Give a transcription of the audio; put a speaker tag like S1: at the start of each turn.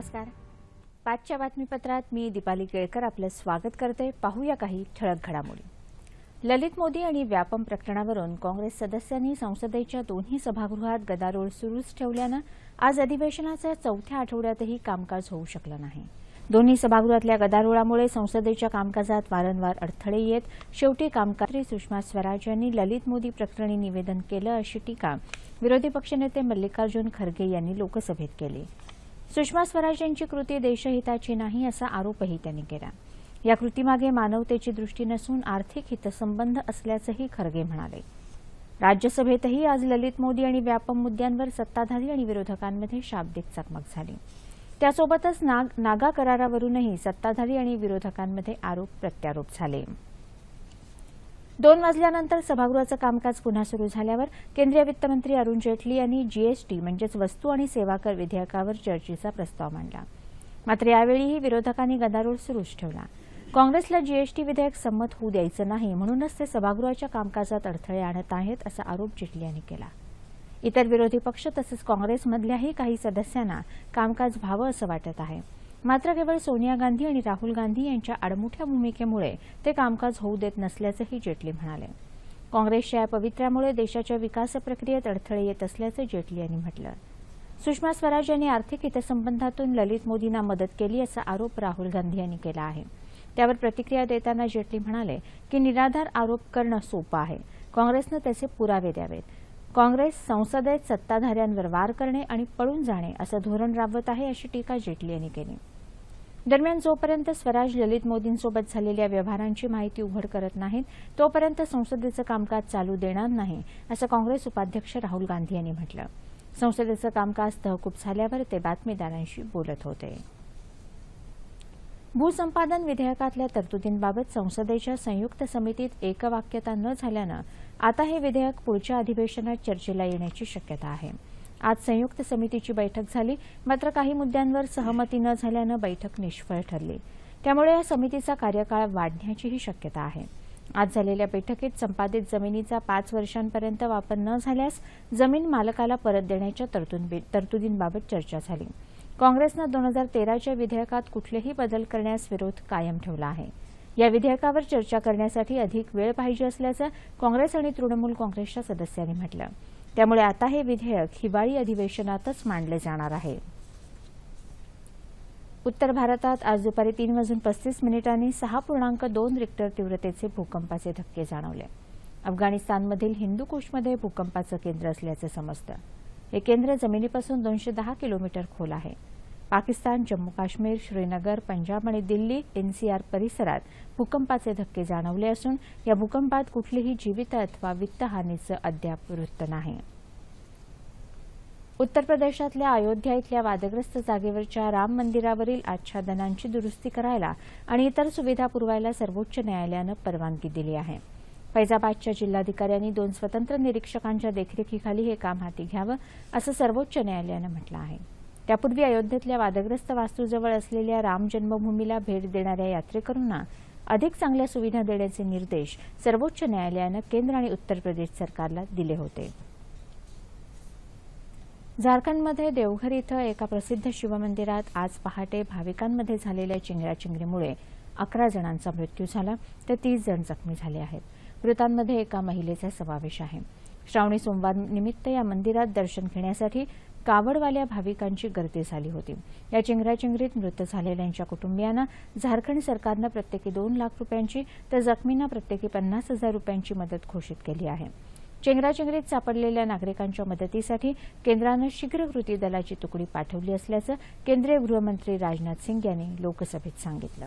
S1: नमस्कार. पाचच्या बातमीपत्रात मी दीपाली केळकर आपलं स्वागत करते. पाहूया काही ठळक घडामोडी. ललित मोदी आणि व्यापम प्रकरणावरून काँग्रेस सदस्यांनी संसदेच्या दोन्ही सभागृहात गदारोळ सुरूच ठेवल्यानं आज अधिवेशनाच्या चौथ्या आठवड्यातही कामकाज होऊ शकलं नाही. दोन्ही सभागृहातल्या गदारोळामुळे संसदेच्या कामकाजात वारंवार अडथळे येत शेवटी कामकाजी सुषमा स्वराज यांनी ललित मोदी प्रकरणी निवेदन केलं अशी टीका विरोधी पक्षनेते मल्लिकार्जुन खरगे यांनी लोकसभेत केली. सुषमा स्वराज यांची कृती देशहिताची नाही असा आरोपही त्यांनी केला. या कृतीमागे मानवतेची दृष्टी नसून आर्थिक हितसंबंध असल्याचंही खरगे म्हणाले. राज्यसभेतही आज ललित मोदी आणि व्यापम मुद्द्यांवर सत्ताधारी आणि विरोधकांमध्ये शाब्दिक चकमक झाली. त्यासोबतच नाग नागा करारावरूनही सत्ताधारी आणि विरोधकांमध्ये आरोप प्रत्यारोप झाले. दोन वाजल्यानंतर सभागृहाचं कामकाज पुन्हा सुरू झाल्यावर केंद्रीय वित्तमंत्री अरुण जेटली यांनी जीएसटी म्हणजेच वस्तू आणि सेवा कर विधेयकावर चर्चेचा प्रस्ताव मांडला. मात्र यावेळीही विरोधकांनी गदारोळ सुरूच ठेवला. काँग्रेसला जीएसटी विधेयक संमत होऊ द्यायचं नाही म्हणूनच ते सभागृहाच्या कामकाजात अडथळे आणत आहेत असा आरोप जेटली यांनी केला. इतर विरोधी पक्ष तसंच काँग्रेसमधल्याही काही सदस्यांना कामकाज व्हावं असं वाटत आहे. मात्र केवळ सोनिया गांधी आणि राहुल गांधी यांच्या आडमुठ्या भूमिकेमुळे ते कामकाज होऊ देत नसल्याचंही जेटली म्हणाले. काँग्रेसच्या या पवित्र्यामुळे देशाच्या विकास प्रक्रियेत अडथळे येत असल्याचं जेटली यांनी म्हटलं. सुषमा स्वराज यांनी आर्थिक हितसंबंधातून ललित मोदींना मदत केली असा आरोप राहुल गांधी यांनी केला आहे. त्यावर प्रतिक्रिया देताना जेटली म्हणाले की निराधार आरोप करणं सोपं आहे. काँग्रेसनं त्याचे पुरावे द्यावेत. काँग्रेस संसदेत सत्ताधाऱ्यांवर वार करणे आणि पळून जाणे असं धोरण राबवत आहे अशी टीका जेटली यांनी केली. दरम्यान जोपर्यंत स्वराज ललित मोदींसोबत झालेल्या व्यवहारांची माहिती उघड करत नाहीत तोपर्यंत संसदेचं कामकाज चालू देणार नाही असं काँग्रेस उपाध्यक्ष राहुल गांधी यांनी म्हटलं. संसदेचं कामकाज तहकूब झाल्यावर ते बातमीदारांशी बोलत होते. भूसंपादन विधेयकातल्या तरतुदींबाबत संसदेच्या संयुक्त समितीत एकवाक्यता न झाल्यानं आता हे विधेयक पुढच्या अधिवेशनात चर्चेला येण्याची शक्यता आहे. आज संयुक्त समितीची बैठक झाली. मात्र काही मुद्द्यांवर सहमती न झाल्यानं बैठक निष्फळ ठरली. त्यामुळे या समितीचा कार्यकाळ वाढण्याचीही शक्यता आहे. आज झालेल्या बैठकीत संपादित जमिनीचा पाच वर्षांपर्यंत वापर न झाल्यास जमीन मालकाला परत देण्याच्या तरतुदींबाबत चर्चा झाली. काँग्रेसनं दोन हजार तेराच्या विधेयकात कुठलेही बदल करण्यास विरोध कायम ठेवला आहे. या विधेयकावर चर्चा करण्यासाठी अधिक वेळ पाहिजे असल्याचं काँग्रेस आणि तृणमूल काँग्रेसच्या सदस्यांनी म्हटलं. त्यामुळे आता हे विधेयक हिवाळी अधिवेशनातच मांडले जाणार आहे. उत्तर भारतात आज दुपारी तीन वाजून पस्तीस मिनिटांनी सहा पूर्णांक दोन रिक्टर तीव्रतेचे भूकंपाचे धक्के जाणवले. अफगाणिस्तानमधील हिंदूकुशमध्ये भूकंपाचं केंद्र असल्याचं समजतं. हे केंद्र जमिनीपासून दोनशे दहा किलोमीटर खोल आहे. पाकिस्तान जम्मू काश्मीर श्रीनगर पंजाब आणि दिल्ली एनसीआर परिसरात भूकंपाचे धक्के जाणवले असून या भूकंपात कुठलीही जीवित अथवा वित्तहानीचं अद्याप वृत्त नाही. उत्तर प्रदेशातल्या अयोध्या इथल्या वादग्रस्त जागेवरच्या राम मंदिरावरील आच्छादनांची दुरुस्ती करायला आणि इतर सुविधा पुरवायला सर्वोच्च न्यायालयानं परवानगी दिली आहे. फैजाबादच्या जिल्हाधिकाऱ्यांनी दोन स्वतंत्र निरीक्षकांच्या देखरेखीखाली हे काम हाती घ्यावं असं सर्वोच्च न्यायालयानं म्हटलं आहे. त्यापूर्वी अयोध्येतल्या वादग्रस्त वास्तूजवळ असलेल्या राम जन्मभूमीला भेट देणाऱ्या यात्रेकरूंना अधिक चांगल्या सुविधा देण्याचे निर्देश सर्वोच्च न्यायालयानं केंद्र आणि उत्तर प्रदेश सरकारला दिले होते. झारखंडमध्ये देवघर इथं एका प्रसिद्ध शिवमंदिरात आज पहाटे भाविकांमध्ये झालेल्या चिंगराचिंगरीमुळे अकरा जणांचा मृत्यू झाला तर तीस जण जखमी झाले आहेत. मृतांमध्ये एका महिलेचा समावेश आहे. श्रावणी सोमवार निमित्त या मंदिरात दर्शन घेण्यासाठी कावडवाल्या भाविकांची गर्दी झाली होती. या चिंगराचिंगरीत मृत झालेल्यांच्या कुटुंबियांना झारखंड सरकारनं प्रत्येकी दोन लाख रुपयांची तर जखमींना प्रत्येकी पन्नास हजार रुपयांची मदत घोषित केली आहे. चेंगराचेंगरीत सापडलेल्या नागरिकांच्या मदतीसाठी केंद्रानं शीघ्र कृती दलाची तुकडी पाठवली असल्याचं केंद्रीय गृहमंत्री राजनाथ सिंग यांनी लोकसभेत सांगितलं.